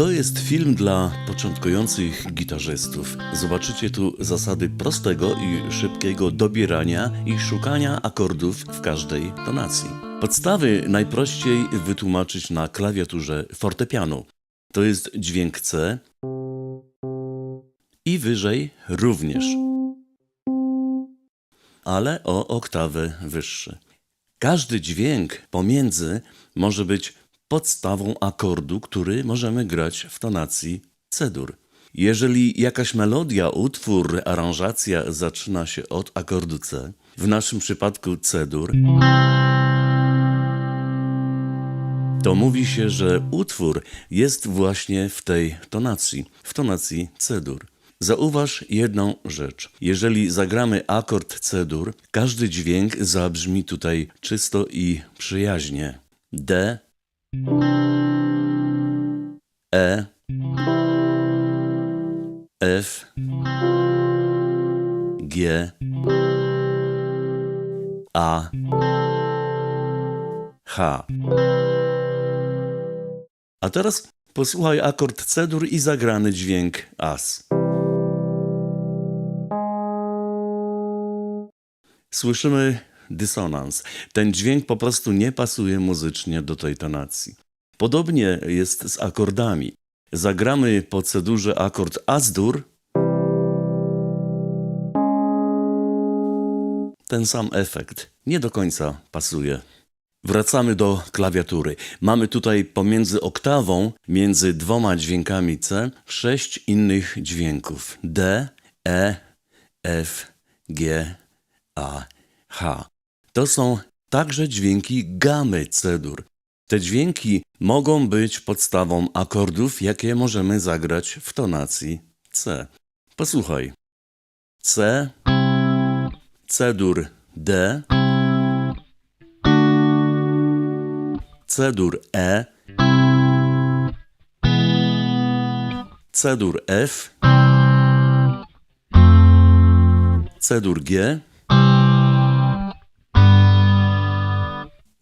To jest film dla początkujących gitarzystów. Zobaczycie tu zasady prostego i szybkiego dobierania i szukania akordów w każdej tonacji. Podstawy najprościej wytłumaczyć na klawiaturze fortepianu. To jest dźwięk C i wyżej również, ale o oktawę wyższy. Każdy dźwięk pomiędzy może być podstawą akordu, który możemy grać w tonacji C-dur. Jeżeli jakaś melodia, utwór, aranżacja zaczyna się od akordu C, w naszym przypadku C-dur, to mówi się, że utwór jest właśnie w tej tonacji, w tonacji C-dur. Zauważ jedną rzecz. Jeżeli zagramy akord C-dur, każdy dźwięk zabrzmi tutaj czysto i przyjaźnie. D, E, F, G, A, H. A teraz posłuchaj akord C-dur i zagrany dźwięk As. Słyszymy dysonans. Ten dźwięk po prostu nie pasuje muzycznie do tej tonacji. Podobnie jest z akordami. Zagramy po cedurze akord As-dur. Ten sam efekt nie do końca pasuje. Wracamy do klawiatury. Mamy tutaj pomiędzy oktawą, między dwoma dźwiękami C, sześć innych dźwięków: D, E, F, G, A, H. To są także dźwięki gamy C-dur. Te dźwięki mogą być podstawą akordów, jakie możemy zagrać w tonacji C. Posłuchaj. C, C-dur D, C-dur E, C-dur F, C-dur G,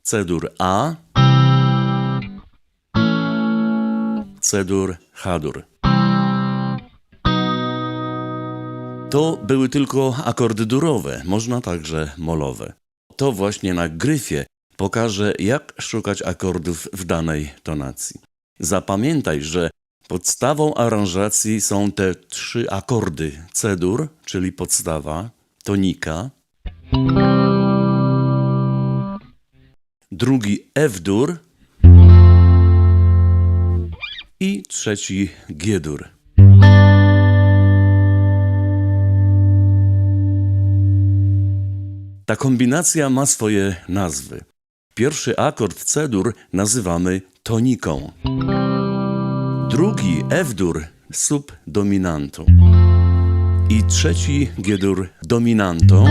C-dur A, C-dur H-dur. To były tylko akordy durowe, można także molowe. To właśnie na gryfie pokażę, jak szukać akordów w danej tonacji. Zapamiętaj, że podstawą aranżacji są te trzy akordy C-dur, czyli podstawa, tonika, drugi F-dur i trzeci G-dur. Ta kombinacja ma swoje nazwy. Pierwszy akord C-dur nazywamy toniką. Drugi F-dur subdominantą. I trzeci G-dur dominantą.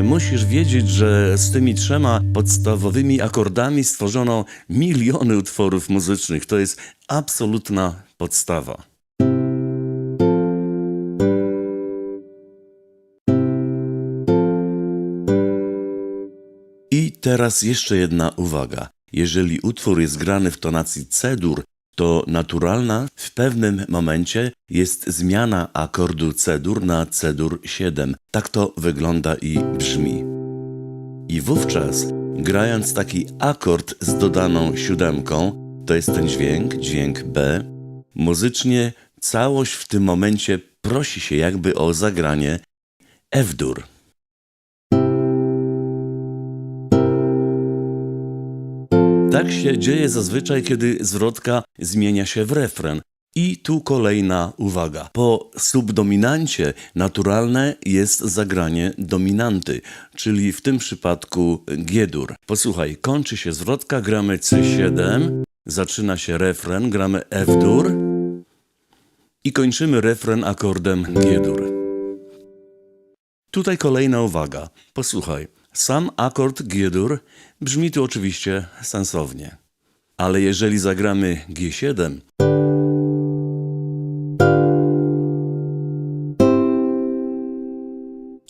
Musisz wiedzieć, że z tymi trzema podstawowymi akordami stworzono miliony utworów muzycznych. To jest absolutna podstawa. I teraz jeszcze jedna uwaga. Jeżeli utwór jest grany w tonacji C-dur, to naturalna w pewnym momencie jest zmiana akordu C-dur na C-dur 7. Tak to wygląda i brzmi. I wówczas, grając taki akord z dodaną siódemką, to jest ten dźwięk, dźwięk B, muzycznie całość w tym momencie prosi się jakby o zagranie F-dur. Tak się dzieje zazwyczaj, kiedy zwrotka zmienia się w refren. I tu kolejna uwaga. Po subdominancie naturalne jest zagranie dominanty, czyli w tym przypadku G-dur. Posłuchaj, kończy się zwrotka, gramy C7, zaczyna się refren, gramy F-dur i kończymy refren akordem G-dur. Tutaj kolejna uwaga. Posłuchaj. Sam akord G-dur brzmi tu oczywiście sensownie. Ale jeżeli zagramy G7,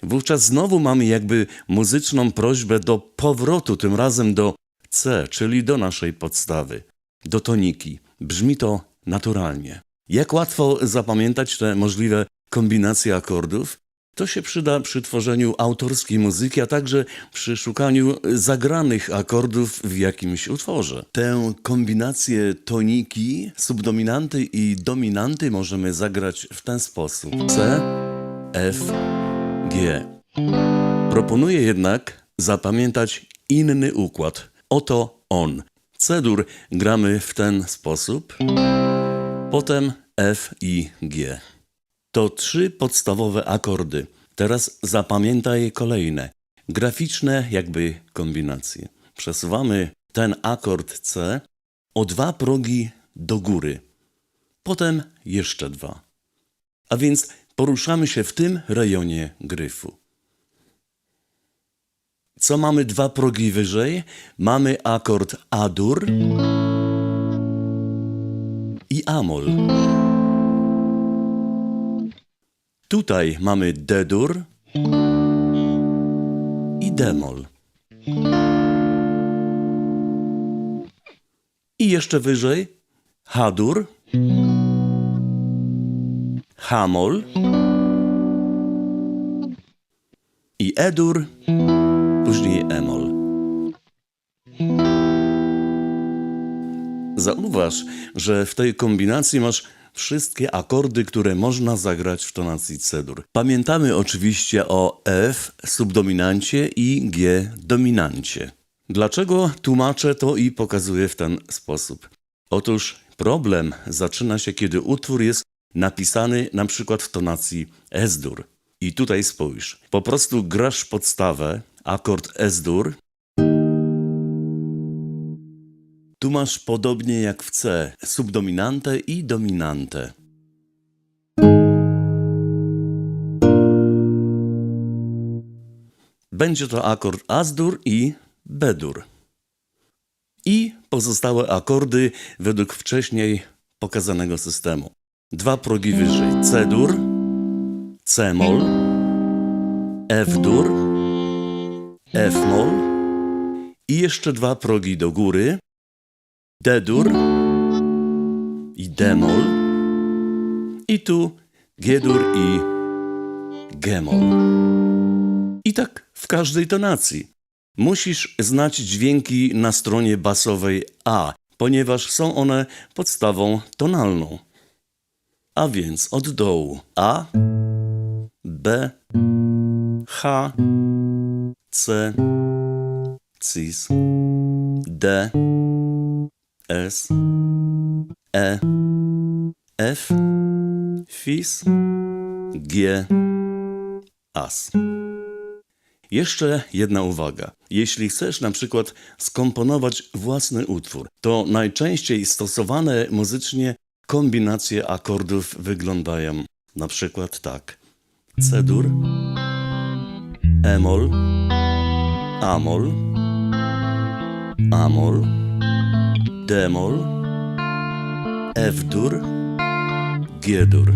wówczas znowu mamy jakby muzyczną prośbę do powrotu, tym razem do C, czyli do naszej podstawy, do toniki, Brzmi to naturalnie. Jak łatwo zapamiętać te możliwe kombinacje akordów? To się przyda przy tworzeniu autorskiej muzyki, a także przy szukaniu zagranych akordów w jakimś utworze. Tę kombinację toniki, subdominanty i dominanty możemy zagrać w ten sposób: C, F, G. Proponuję jednak zapamiętać inny układ. Oto on. C-dur gramy w ten sposób, potem F i G. To trzy podstawowe akordy. Teraz zapamiętaj kolejne. Graficzne jakby kombinacje. Przesuwamy ten akord C o dwa progi do góry. Potem jeszcze dwa. A więc poruszamy się w tym rejonie gryfu. Co mamy dwa progi wyżej? Mamy akord A-dur i Amol. Tutaj mamy D-dur i D-mol. I jeszcze wyżej H-dur, H-mol i E-dur, później E-mol. Zauważ, że w tej kombinacji masz wszystkie akordy, które można zagrać w tonacji C-dur. Pamiętamy oczywiście o F subdominancie i G dominancie. Dlaczego tłumaczę to i pokazuję w ten sposób? Otóż problem zaczyna się, kiedy utwór jest napisany na przykład w tonacji S-dur. I tutaj spójrz, po prostu grasz podstawę, akord S-dur, Tu masz podobnie jak w C, subdominantę i dominantę. Będzie to akord As-dur i B-dur. I pozostałe akordy według wcześniej pokazanego systemu. Dwa progi wyżej C-dur, C-mol, F-dur, F-mol i jeszcze dwa progi do góry D-dur i D-mol i tu G-dur i G-mol. I tak w każdej tonacji. Musisz znać dźwięki na stronie basowej A, ponieważ są one podstawą tonalną. A więc od dołu A, B, H, C, Cis, D, S, E, F, Fis, G, As. Jeszcze jedna uwaga. Jeśli chcesz na przykład skomponować własny utwór, to najczęściej stosowane muzycznie kombinacje akordów wyglądają na przykład tak. C-dur, E-mol, A-mol, A-mol, D-mol, F-dur, G-dur.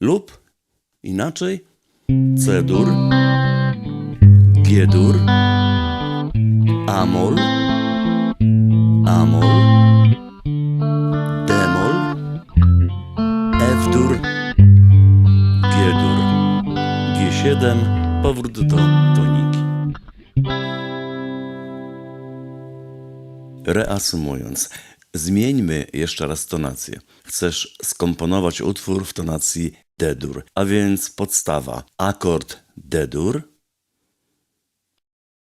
Lub inaczej C-dur, G-dur, A-mol, A-mol, D-mol, F-dur, G-dur. G7, powrót do toniki. Reasumując, zmieńmy jeszcze raz tonację. Chcesz skomponować utwór w tonacji D-dur, a więc podstawa akord D-dur,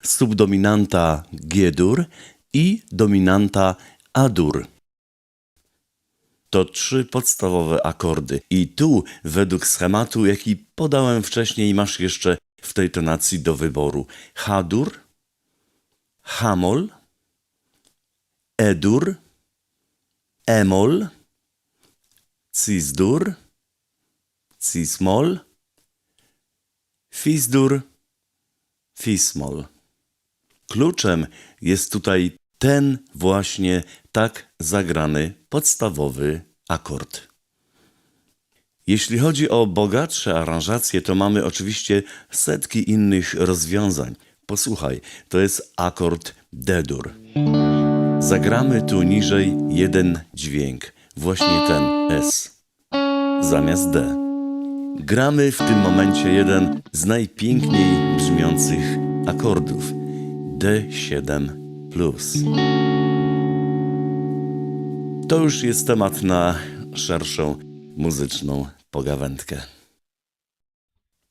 subdominanta G-dur i dominanta A-dur. To trzy podstawowe akordy. I tu, według schematu, jaki podałem wcześniej, masz jeszcze w tej tonacji do wyboru H-dur, H-mol, E-dur, E-mol, Cis-dur, Cis-mol, Fis-dur, Fis-mol. Kluczem jest tutaj ten właśnie tak zagrany podstawowy akord. Jeśli chodzi o bogatsze aranżacje, to mamy oczywiście setki innych rozwiązań. Posłuchaj, to jest akord D-dur. Zagramy tu niżej jeden dźwięk, właśnie ten S, zamiast D. Gramy w tym momencie jeden z najpiękniej brzmiących akordów D7. To już jest temat na szerszą muzyczną pogawędkę.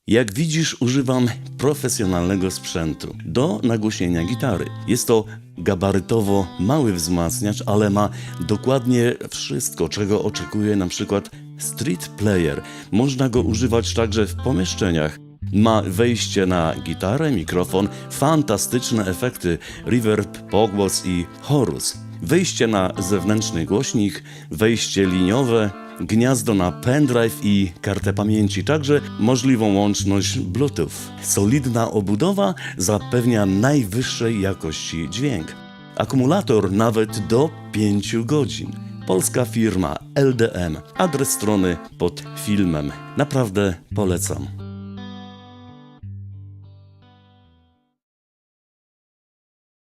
Jak widzisz, używam profesjonalnego sprzętu do nagłośnienia gitary. Jest to gabarytowo mały wzmacniacz, ale ma dokładnie wszystko, czego oczekuje na przykład street player. Można go używać także w pomieszczeniach. Ma wejście na gitarę, mikrofon, fantastyczne efekty, reverb, pogłos i chorus. Wejście na zewnętrzny głośnik, wejście liniowe, gniazdo na pendrive i kartę pamięci, także możliwą łączność Bluetooth. Solidna obudowa zapewnia najwyższej jakości dźwięk. Akumulator nawet do 5 godzin. Polska firma LDM. Adres strony pod filmem. Naprawdę polecam.